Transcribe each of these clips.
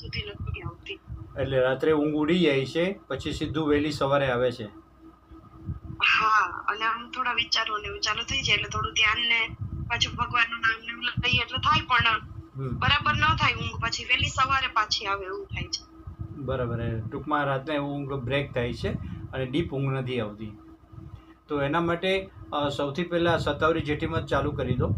સુધી નથી આવતી. એટલે રાત્રે ઊંઘ ઉડી જાય છે પછી સીધું વહેલી સવારે આવે છે. હા અને આમ થોડા વિચારો ને વિચારો થઈ જાય એટલે થોડું ધ્યાન ને પાછું ભગવાનનું નામ ને એવું લઈએ એટલે થાય પણ બરાબર ન થાય ઊંઘ પછી વહેલી સવારે પાછી આવે એવું થાય છે. બરાબર ટૂંકમાં રાતને ઊંઘ બ્રેક થાય છે અને ડીપ ઊંઘ નથી આવતી. તો એના માટે સૌથી પહેલાં સત્તાવરી જેઠીમાં ચાલુ કરી દો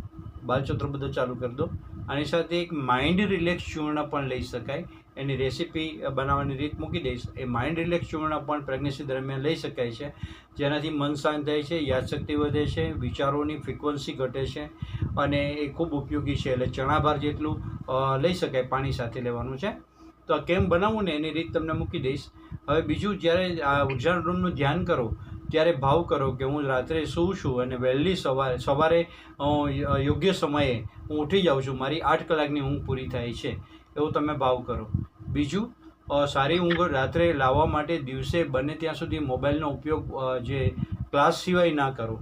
બાલચંદ્ર બધું ચાલુ કરી દો. આની સાથે એક માઇન્ડ રિલેક્સ ચૂર્ણ પણ લઈ શકાય. એની રેસીપી બનાવવાની રીત મૂકી દઈશ. એ માઇન્ડ રિલેક્સ ચૂર્ણ પણ પ્રેગ્નન્સી દરમિયાન લઈ શકાય છે. જેનાથી મન શાંત થાય છે, યાદશક્તિ વધે છે, વિચારોની ફ્રિકવન્સી ઘટે છે અને એ ખૂબ ઉપયોગી છે. એટલે ચણાભાર જેટલું લઈ શકાય પાણી સાથે લેવાનું છે. તો કેમ બનાવવું ને એની રીત તમને મૂકી દઈશ. હવે બીજું જ્યારે આ ઊર્જા રૂમનું ધ્યાન કરો ત્યારે ભાવ કરો કે હું રાત્રે સૂવું છું અને વહેલી સવારે સવારે યોગ્ય સમયે હું ઉઠી જાઉં છું, મારી આઠ કલાકની ઊંઘ પૂરી થાય છે, એવું તમે ભાવ કરો. બીજું સારી ઊંઘ રાત્રે લાવવા માટે દિવસે બને ત્યાં સુધી મોબાઈલનો ઉપયોગ જે ક્લાસ સિવાય ના કરો.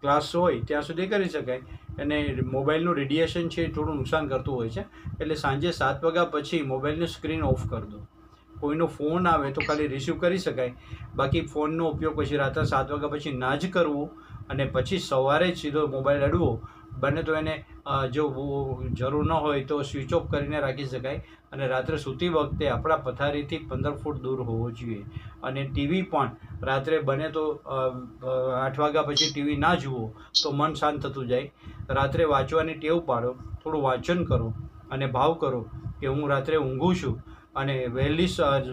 ક્લાસ હોય ત્યાં સુધી કરી શકાય. અને મોબાઈલનું રેડિયેશન છે એ થોડું નુકસાન કરતું હોય છે. એટલે સાંજે સાત વાગ્યા પછી મોબાઈલની સ્ક્રીન ઓફ કરી દો. કોઈનો ફોન આવે તો ખાલી રિસીવ કરી શકાય. બાકી ફોનનો ઉપયોગ પછી રાત્રે સાત વાગ્યા પછી ના જ કરવો અને પછી સવારે જ સીધો મોબાઈલ અડવો. બને તો એને જો જરૂર ન હોય તો સ્વિચ ઓફ કરીને રાખી શકાય. અને રાત્રે સૂતી વખતે આપણા પથારીથી પંદર ફૂટ દૂર હોવો જોઈએ. અને ટીવી પણ રાત્રે બને તો આઠ વાગ્યા પછી ટીવી ના જુઓ તો મન શાંત થતું જાય. રાત્રે વાંચવાની ટેવ પાડો, થોડું વાંચન કરો અને ભાવ કરો કે હું રાત્રે ઊંઘું છું. અને વહેલી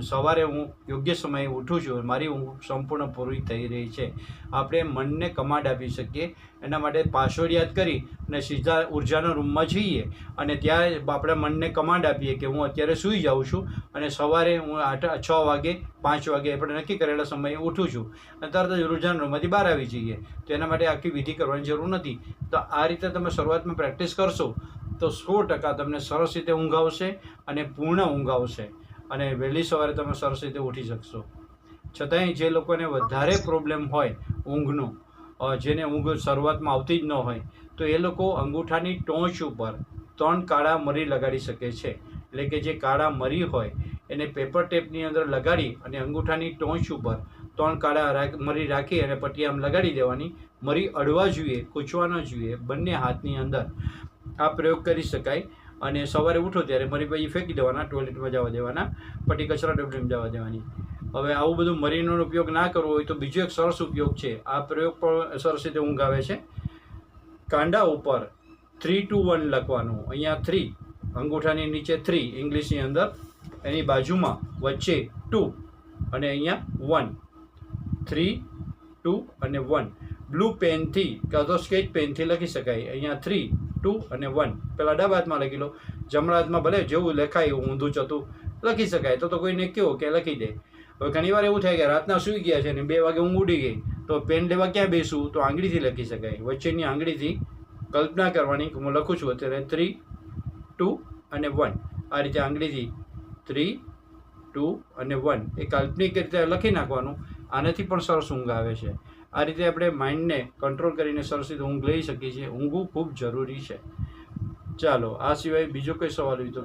સવારે હું યોગ્ય સમયે ઉઠું છું મારી ઊંઘ સંપૂર્ણ પૂરી થઈ રહી છે. આપણે મનને કમાડ આપી શકીએ. એના માટે પાસવર્ડ યાદ કરી અને સીધા ઉર્જાના રૂમમાં જઈએ અને ત્યાં આપણે મનને કમાન્ડ આપીએ કે હું અત્યારે સૂઈ જાઉં છું અને સવારે હું આઠ, છ વાગે, પાંચ વાગે આપણે નક્કી કરેલા સમયે ઉઠું છું. અને તરત જ ઉર્જાના રૂમમાંથી બહાર આવી જઈએ. તો એના માટે આખી વિધિ કરવાની જરૂર નથી. તો આ રીતે તમે શરૂઆતમાં પ્રેક્ટિસ કરશો તો સો ટકા તમને સરસ રીતે ઊંઘ આવશે અને પૂર્ણ ઊંઘ આવશે. અને વહેલી સવારે તમે સરસ રીતે ઉઠી શકશો. છતાંય જે લોકોને વધારે પ્રોબ્લેમ હોય ઊંઘનો જેને ઊંઘ શરૂઆતમાં આવતી જ ન હોય, તો એ લોકો અંગૂઠાની ટોચ ઉપર ત્રણ કાળા મરી લગાડી શકે છે. એટલે કે જે કાળા મરી હોય, એને પેપર ટેપની અંદર લગાડી અને અંગૂઠાની ટોચ ઉપર ત્રણ કાળા મરી રાખી અને પટ્ટી આમ લગાડી દેવાની. મરી અડવા જોઈએ કૂચવા ન જોઈએ, બંને હાથની અંદર. આ પ્રયોગ કરી શકાય. અને સવારે ઉઠો ત્યારે મરી પછી ફેંકી દેવાના ટોયલેટમાં જવા દેવાના પટ્ટી કચરા ડબલીમાં જવા દેવાની. હવે આવું બધું મરીનો ઉપયોગ ના કરવો હોય તો બીજો એક સરસ ઉપયોગ છે. આ પ્રયોગ પણ સરસ રીતે ઊંઘ આવે છે. કાંડા ઉપર થ્રી ટુ વન લખવાનું. અહીંયા થ્રી અંગૂઠાની નીચે થ્રી ઇંગ્લિશની અંદર. એની બાજુમાં વચ્ચે ટુ અને અહીંયા વન થ્રી ટુ અને વન બ્લુ પેનથી કાં તો સ્કેચ પેનથી લખી શકાય. અહીંયા થ્રી ટુ અને વન પહેલાં ડાબા હાથમાં લખી લો. જમણા હાથમાં ભલે જેવું લખાય એવું ઊંધું ચતું લખી શકાય. તો તો કોઈને કહો કે લખી દે. હવે ઘણી વાર એવું થાય કે રાતના સૂઈ ગયા છે ને બે વાગે ઊંઘ ઉડી ગઈ, તો પેન લેવા ક્યાં બેસું? તો આંગળીથી લખી શકાય. વચ્ચેની આંગળીથી કલ્પના કરવાની કે હું લખું છું અત્યારે થ્રી ટુ અને વન આ રીતે આંગળીથી થ્રી ટુ અને વન એ કાલ્પનિક રીતે લખી નાખવાનું. આનાથી પણ સરસ ઊંઘ આવે છે. આ રીતે આપણે માઇન્ડને કંટ્રોલ કરીને સરસ રીતે ઊંઘ લઈ શકીએ છીએ. ઊંઘવું ખૂબ જરૂરી છે. ચાલો આ સિવાય બીજો કોઈ સવાલ હોય તો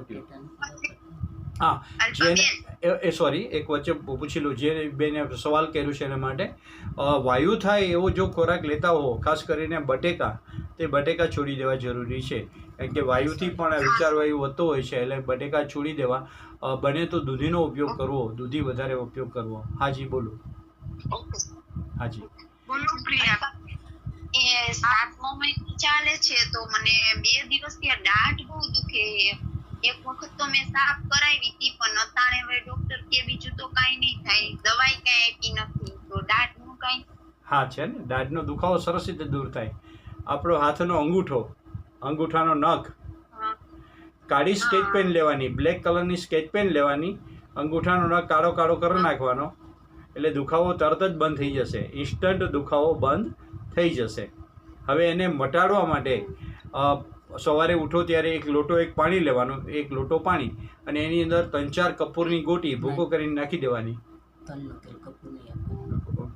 હા જેને એ- એ સોરી એક વચ્ચે પૂછી લઉં. જે બેને સવાલ કર્યું છે એના માટે. વાયુ થાય એવો જો ખોરાક લેતા હો ખાસ કરીને બટેકા તે બટેકા છોડી દેવા જરૂરી છે. કારણ કે વાયુથી પણ વિચાર વાયુ વધતો હોય છે એટલે બટેકા છોડી દેવા. બને તો દૂધીનો ઉપયોગ કરવો દૂધી વધારે ઉપયોગ કરવો. હાજી બોલો. હાજી. બોલો પ્રિયા એ સાતમો મહિનો ચાલે છે તો મને બે દિવસથી આ દાઢ બહુ દુખે. એક વખત તો મેં સાફ કરાવી હતી પણ અતાણે હવે ડોક્ટર કે બીજું તો કાંઈ નહીં થાય. દવાઈ કાઈ આપી નથી તો દાઢનું કાઈ હા છે ને? દાઢનો દુખાવો સરસ રીતે દૂર થાય. આપણો હાથનો અંગૂઠો અંગૂઠાનો નખ. હા. કાળી સ્કેચ પેન લેવાની બ્લેક કલરની સ્કેચ પેન લેવાની અંગૂઠાનો નખ કાળો કાળો કરી નાખવાનો. એટલે દુખાવો તરત જ બંધ થઈ જશે. ઇન્સ્ટન્ટ દુખાવો બંધ થઈ જશે. હવે એને મટાડવા માટે સવારે ઉઠો ત્યારે એક લોટો એક પાણી લેવાનો એક લોટો પાણી અને એની અંદર ત્રણ ચાર કપૂરની ગોટી ભૂકો કરીને નાખી દેવાની.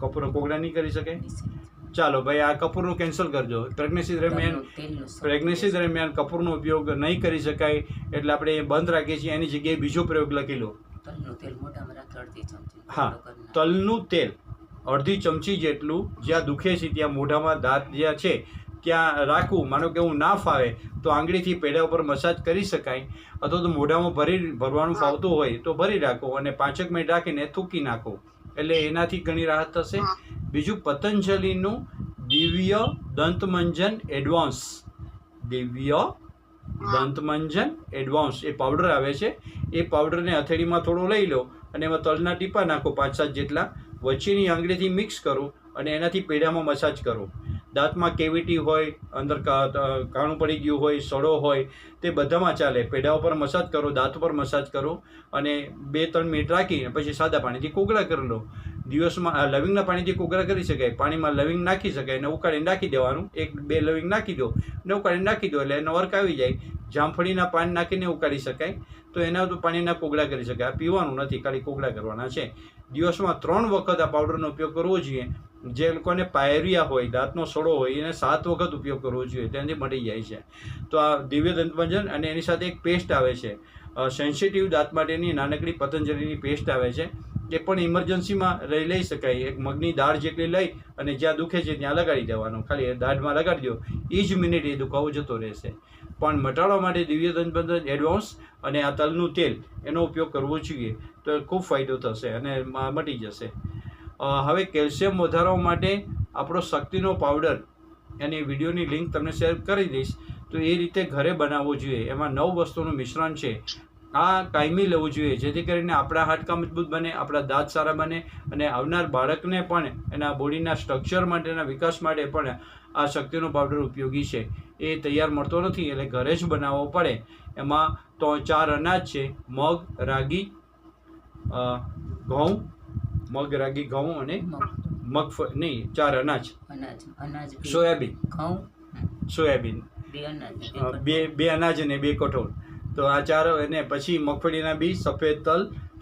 કપૂર કોગળા નહીં કરી શકે? ચાલો ભાઈ આ કપૂરનું કેન્સલ કરજો. પ્રેગ્નન્સી દરમિયાન પ્રેગ્નન્સી દરમિયાન કપૂરનો ઉપયોગ નહીં કરી શકાય. એટલે આપણે એ બંધ રાખીએ છીએ. એની જગ્યાએ બીજો પ્રયોગ લખી લો. અડધી ચમચી હા. તલનું તેલ અડધી ચમચી જેટલું જ્યાં દુખે છે ત્યાં મોઢામાં દાંત જ્યાં છે ત્યાં રાખવું. માનો કે હું ના ફાવે તો આંગળીથી પેડા ઉપર મસાજ કરી શકાય. અથવા તો મોઢામાં ભરી ભરવાનું ફાવતું હોય તો ભરી રાખો અને પાંચેક મિનિટ રાખીને થૂકી નાખો. એટલે એનાથી ઘણી રાહત થશે. બીજું પતંજલિનું દિવ્ય દંતમંજન એડવાન્સ. દિવ્ય દંતમંજન એડવાન્સ. એ પાવડર આવે છે. એ પાવડરને હથેળીમાં થોડો લઈ લો. અને એમાં તલના ટીપા નાખો પાંચ સાત જેટલા. વચ્ચેની આંગળીથી મિક્સ કરો અને એનાથી પેઢામાં મસાજ કરો. દાંતમાં કેવિટી હોય, અંદર કાણું પડી ગયું હોય, સડો હોય, તે બધામાં ચાલે. પેઢા ઉપર મસાજ કરો, દાંત ઉપર મસાજ કરો અને બે, ત્રણ મિનિટ રાખી પછી સાદા પાણીથી કોગળા કરી લો. દિવસમાં લવિંગના પાણીથી કોગળા કરી શકાય. પાણીમાં લવિંગ નાખી શકાય અને ઉકાળીને નાખી દેવાનું. એક, બે લવિંગ નાખી દો ને ઉકાળીને નાખી દો એટલે એનો વર્ક આવી જાય. જામફળીના પાન નાખીને ઉકાળી શકાય. તો એના પાણીના કોગળા કરી શકાય. પીવાનું નથી, ખાલી કોગળા કરવાના છે. દિવસમાં ત્રણ વખત આ પાવડરનો ઉપયોગ કરવો જોઈએ. જે લોકોને પાયરિયા હોય, દાંતનો સડો હોય, એને સાત વખત ઉપયોગ કરવો જોઈએ. તેનાથી મટી જાય છે. તો આ દિવ્ય દંતભંજન અને એની સાથે એક પેસ્ટ આવે છે. સેન્સિટિવ દાંત માટેની નાનકડી પતંજલિની પેસ્ટ આવે છે. એ પણ ઇમરજન્સીમાં લઈ લઈ શકાય. એક મગની દાળ જેટલી લઈ અને જ્યાં દુખે છે ત્યાં લગાડી દેવાનું. ખાલી દાઢમાં લગાડી દો. એ જ મિનિટ એ દુખાવો જતો રહેશે. પણ મટાડવા માટે દિવ્ય દંતમંજન એડવાન્સ અને આ તલનું તેલ, એનો ઉપયોગ કરવો જોઈએ. તો ખૂબ ફાયદો થશે અને મટી જશે. હવે કેલ્શિયમ વધારવા માટે આપણો શક્તિનો પાવડર, એની વિડીયોની લિંક તમને શેર કરી દઈશ. તો એ રીતે ઘરે બનાવવો જોઈએ. એમાં નવ વસ્તુનું મિશ્રણ છે. આ કાયમી લેવું જોઈએ, જેથી કરીને આપણા હાડકા મજબૂત બને, આપણા દાંત સારા બને અને આવનાર બાળકને પણ એના બોડીના સ્ટ્રક્ચર માટેના વિકાસ માટે પણ આ શક્તિનો પાવડર ઉપયોગી છે. એ તૈયાર મળતો નથી એટલે ઘરે જ બનાવવો પડે. એમાં તો ચાર અનાજ છે મગ રાગી ઘઉં મગ રાગી ઘઉં અને મગફળી નહીં ચાર અનાજ. અનાજ અનાજ સોયાબીન. ઘઉં સોયાબીન. બે અનાજ ને બે બે અનાજ અને બે કઠોળ. તો આ ચાર અને પછી મગફળીના બી સફેદ તલ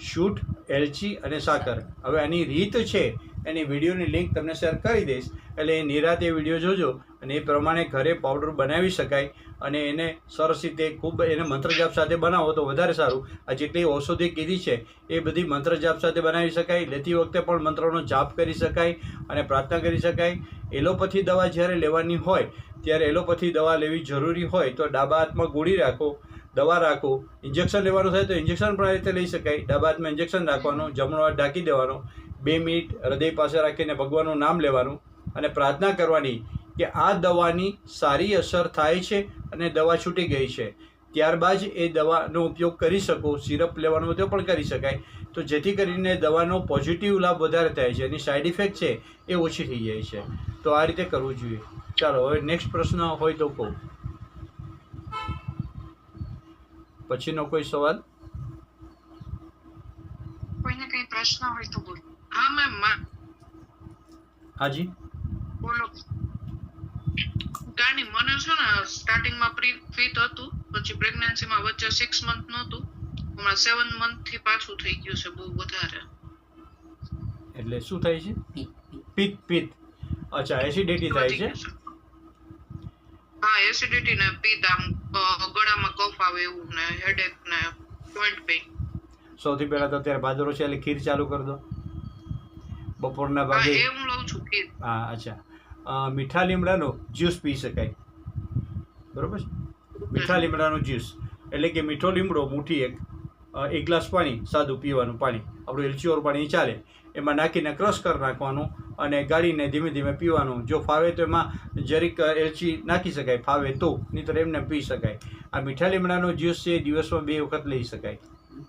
શૂટ એલચી અને સાકર. હવે આની રીત છે એની વિડીયોની લિંક તમને શેર કરી દઈશ. એટલે એ નિરાતે વીડિયો જોજો અને એ પ્રમાણે ઘરે પાવડર બનાવી શકાય અને એને સરસ રીતે ખૂબ એને મંત્રજાપ સાથે બનાવો તો વધારે સારું. આ જેટલી ઔષધિ કીધી છે, એ બધી મંત્રજાપ સાથે બનાવી શકાય. લેતી વખતે પણ મંત્રોનો જાપ કરી શકાય અને પ્રાર્થના કરી શકાય. એલોપથી દવા જ્યારે લેવાની હોય, ત્યારે એલોપથી દવા લેવી જરૂરી હોય તો ડાબા હાથમાં ગોળી રાખો, દવા રાખો. ઇન્જેક્શન લેવાનું થાય તો ઇન્જેક્શન પણ આ રીતે લઈ શકાય. ડાબા હાથમાં ઇન્જેક્શન રાખવાનું, જમણો હાથ ઢાંકી દેવાનો. બે મિનિટ હૃદય પાસે રાખીને ભગવાનનું નામ લેવાનું અને પ્રાર્થના કરવાની કે આ દવાની સારી અસર થાય છે અને દવા છૂટી ગઈ છે. ત્યારબાદ એ દવાનો ઉપયોગ કરી શકો, સિરપ લેવાનો તો પણ કરી શકાય. તો જેથી કરીને દવાનો પોઝિટિવ લાભ વધારે થાય છે, એની સાઈડ ઇફેક્ટ છે એ ઓછી થઈ જાય છે. તો આ રીતે કરવું જોઈએ. ચાલો, હવે નેક્સ્ટ પ્રશ્ન હોય તો કહું. પછીનો કોઈ સવાલ? કોઈને કઈ પ્રશ્ન હોય તો બોલો. હા મેમમાં હાજી. બોલો. કાંઈ મને છે ને સ્ટાર્ટિંગમાં પ્રી ફિટ હતું પછી પ્રેગ્નન્સીમાં વચ્ચે સિક્સ મંથ નહોતું. હમણાં સેવન મંથથી પાછું થઈ ગયું છે બહુ વધારે. એટલે શું થાય છે? પિત પીત. અચ્છા એસિડિટી થાય છે? હા એસિડિટી ને પિત આમ ગળામાં કફ આવે એવું ને હેડેક ને જોઈન્ટ પેઇન સૌથી પહેલા તો અત્યારે ભાદરો છે એટલે ખીર ચાલુ કરી દો. બપોરના ભાગે? એ હું લઉં છું ખીર. હા અચ્છા. મીઠા લીમડાનો જ્યુસ પી શકાય. બરોબર છે? મીઠા લીમડાનો જ્યુસ. એટલે કે મીઠો લીમડો મુઠ્ઠી એક એક ગ્લાસ પાણી સાદું પીવાનું પાણી. આપણું એલચીઓર પાણી ચાલે. એમાં નાખીને ક્રશ કરી નાખવાનું અને ગાળીને ધીમે ધીમે પીવાનું. જો ફાવે તો એમાં જરીક એલચી નાખી શકાય. ફાવે તો નહીંતર એમને પી શકાય. આ મીઠા લીમડાનો જ્યુસ છે એ દિવસમાં બે વખત લઈ શકાય.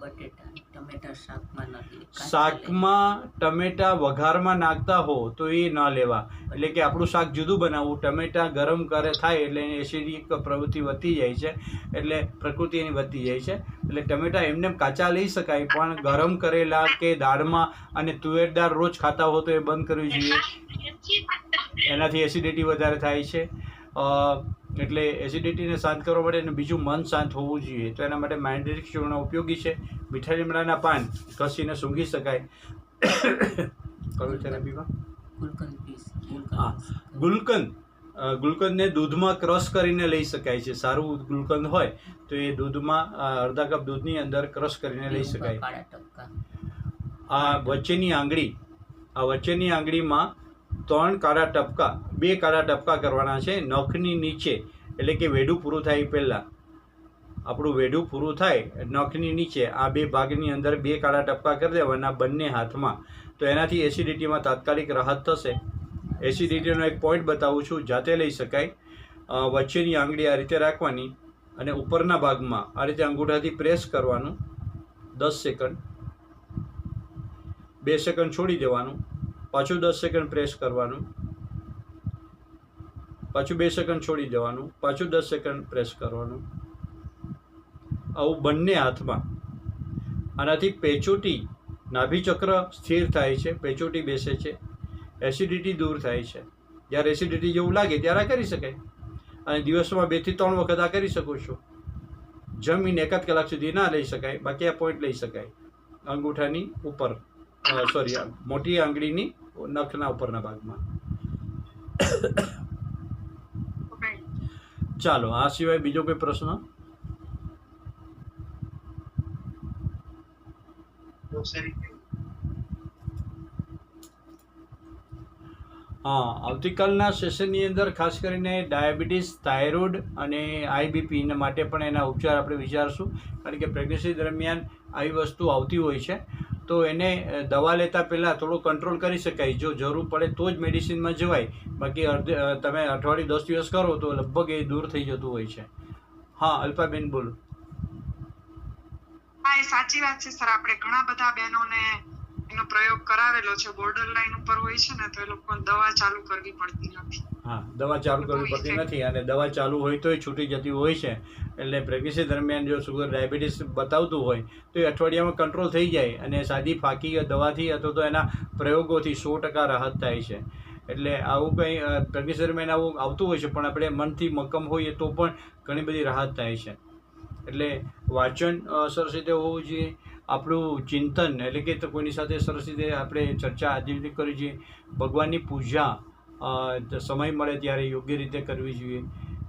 બટેટા. શાકમાં શાકમાં ટમેટા વઘારમાં નાખતા હો તો એ ન લેવા. એટલે કે આપણું શાક જુદું બનાવવું. ટમેટા ગરમ કરે થાય એટલે એની એસિડિક પ્રવૃત્તિ વધતી જાય છે. એટલે પ્રકૃતિ એની વધતી જાય છે. એટલે ટમેટા એમને કાચા લઈ શકાય, પણ ગરમ કરેલા કે દાળમાં અને તુવેર દાળ રોજ ખાતા હો તો એ બંધ કરવી જોઈએ. એનાથી એસિડિટી વધારે થાય છે. એટલે એસિડિટીને શાંત કરવા માટે અને બીજું મન શાંત હોવું જોઈએ. તો એના માટે માઇન્ડ્રિક ચૂર્ણ ઉપયોગી છે. મીઠા લીમડાના પાન ઘસીને સૂંઘી શકાય. કયું છે ગુલકંદ હા. ગુલકંદ. ગુલકંદને દૂધમાં ક્રશ કરીને લઈ શકાય છે. સારું ગુલકંદ હોય તો એ દૂધમાં અડધા કપ દૂધની અંદર ક્રશ કરીને લઈ શકાય. આ વચ્ચેની આંગળી આ વચ્ચેની આંગળીમાં ત્રણ કાળા ટપકા, બે કાળા ટપકા કરવાના છે, નખની નીચે. એટલે કે વેડું પૂરું થાય પહેલાં. આપણું વેડું પૂરું થાય, નખની નીચે. આ બે ભાગની અંદર બે કાળા ટપકા કરી દેવાના બંને હાથમાં. તો એનાથી એસિડિટીમાં તાત્કાલિક રાહત થશે. એસિડિટીનો એક પોઈન્ટ બતાવું છું, જાતે લઈ શકાય. વચ્ચેની આંગળી આ રીતે રાખવાની અને ઉપરના ભાગમાં આ રીતે અંગૂઠાથી પ્રેસ કરવાનું. દસ સેકન્ડ બે સેકન્ડ છોડી દેવાનું. પાછું દસ સેકન્ડ પ્રેસ કરવાનું. પાછું બે સેકન્ડ છોડી દેવાનું. પાછું દસ સેકન્ડ પ્રેસ કરવાનું. આવું બંને હાથમાં. આનાથી પેચોટી નાભિચક્ર સ્થિર થાય છે, પેચોટી બેસે છે. એસિડિટી દૂર થાય છે. જ્યારે એસિડિટી જેવું લાગે ત્યારે આ કરી શકાય. અને દિવસમાં બેથી ત્રણ વખત આ કરી શકો છો. જમીન એકાદ કલાક સુધી ના લઈ શકાય, બાકી આ પોઈન્ટ લઈ શકાય. અંગૂઠાની ઉપર. સોરી મોટી આંગળીની નખના ઉપરના ભાગમાં. ચાલો, આ સિવાય બીજો કોઈ પ્રશ્ન? હા, આવતીકાલના સેશનની અંદર ખાસ કરીને ડાયાબિટીસ, થાઇરોઇડ અને આઈબીપી માટે પણ એના ઉપચાર આપણે વિચારશું. કારણ કે પ્રેગ્નન્સી દરમિયાન આવી વસ્તુ આવતી હોય છે. તો એને દવા લેતા પહેલાં થોડો કંટ્રોલ કરી શકાય. જો જરૂર પડે તો જ મેડિસિનમાં જવાય. બાકી અડધે તમે અઠવાડિયે દસ દિવસ કરો તો લગભગ એ દૂર થઈ જતું હોય છે. હા, અલ્પાબેન બોલો. હા, એ સાચી વાત છે, સર. આપણે ઘણા બધા બહેનોને એનો પ્રયોગ કરાવેલો છે બોર્ડર લાઈન ઉપર હોય છે ને તો એ લોકોને દવા ચાલુ કરવી પડતી નથી. હા દવા ચાલુ કરવી પડતી નથી અને દવા ચાલુ હોય તોય છૂટી જતી હોય છે. એટલે પ્રેગ્નન્સી દરમિયાન જો સુગર ડાયાબિટીસ બતાવતું હોય તો એ અઠવાડિયામાં કંટ્રોલ થઈ જાય અને સાદી ફાકી દવાથી અથવા તો એના પ્રયોગોથી સો ટકા રાહત થાય છે. એટલે આવું કંઈ પ્રેગ્નન્સી દરમિયાન આવું આવતું હોય છે પણ આપણે મનથી મક્કમ હોઈએ તો પણ ઘણી બધી રાહત થાય છે. એટલે વાંચન સરસ રીતે હોવું જોઈએ. આપણું ચિંતન એટલે કે તો કોઈની સાથે સરસ રીતે આપણે ચર્ચા આજે રીતે કરવી જોઈએ ભગવાનની પૂજા સમય મળે ત્યારે યોગ્ય રીતે કરવી જોઈએ.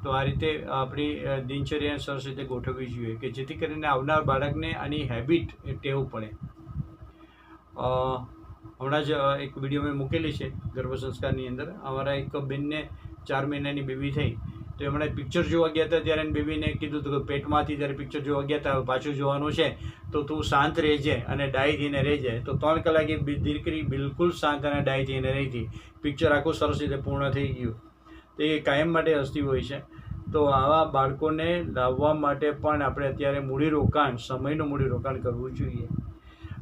તો આ રીતે આપણી દિનચર્યાને સરસ રીતે ગોઠવવી જોઈએ કે જેથી કરીને આવનાર બાળકને આની હેબિટ ટેવ પડે. હમણાં જ એક વીડિયો મેં મૂકેલી છે ગર્ભ સંસ્કારની અંદર. અમારા એક બેનને ચાર મહિનાની બેબી થઈ. તો એમણે પિક્ચર જોવા ગયા હતા ત્યારે એની બેબીને કીધું હતું કે પેટમાંથી જ્યારે પિક્ચર જોવા ગયા હતા પાછું જોવાનું છે. તો તું શાંત રહેજે અને ડાય થઈને રહેજે. તો ત્રણ કલાકે દીકરી બિલકુલ શાંત અને ડાય થઈને રહી હતી. પિક્ચર આખું સરસ રીતે પૂર્ણ થઈ ગયું. તો એ કાયમ માટે હસતી હોય છે. તો આવા બાળકોને લાવવા માટે પણ આપણે અત્યારે મૂડીરોકાણ, સમયનું મૂડીરોકાણ કરવું જોઈએ.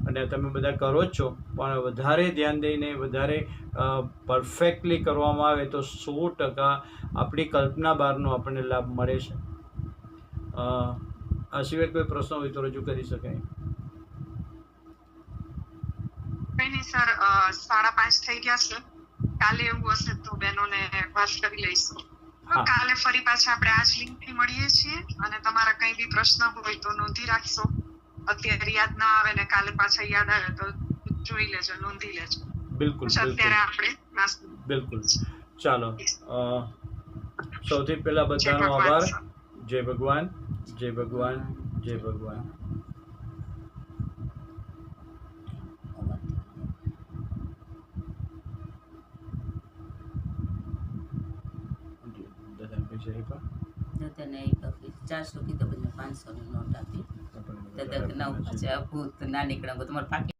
અને તમે બધા કરો જ છો. પણ વધારે ધ્યાન દઈને વધારે પરફેક્ટલી કરવામાં આવે તો સો ટકા આપણી કલ્પના બહારનો આપણને લાભ મળે છે. આ સિવાય કોઈ પ્રશ્ન હોય તો રજૂ કરી શકાય. સર સાડા પાંચ થઈ ગયા છે. કાલે એવું હશે તો બહેનોને વાત કરી લઈશું. કાલે ફરી પાછા આપણે આ જ લિંકથી મળીએ છીએ અને તમારા કઈ બી પ્રશ્ન હોય તો નોંધી રાખશો. અત્યારે યાદ ના આવે ને કાલે પાછા યાદ આવે તો જોઈ લેજો નોંધી લેજો. બિલકુલ અત્યારે આપણે બિલકુલ. ચાલો સૌથી પહેલા બધાનો જય ભગવાન જય ભગવાન જય ભગવાન. જય ભગવાન ચારસો કીધો પછી પાંચસોની નોટ આપી દાદા નવ ના ભૂત ના નીકળે તમારે પાકી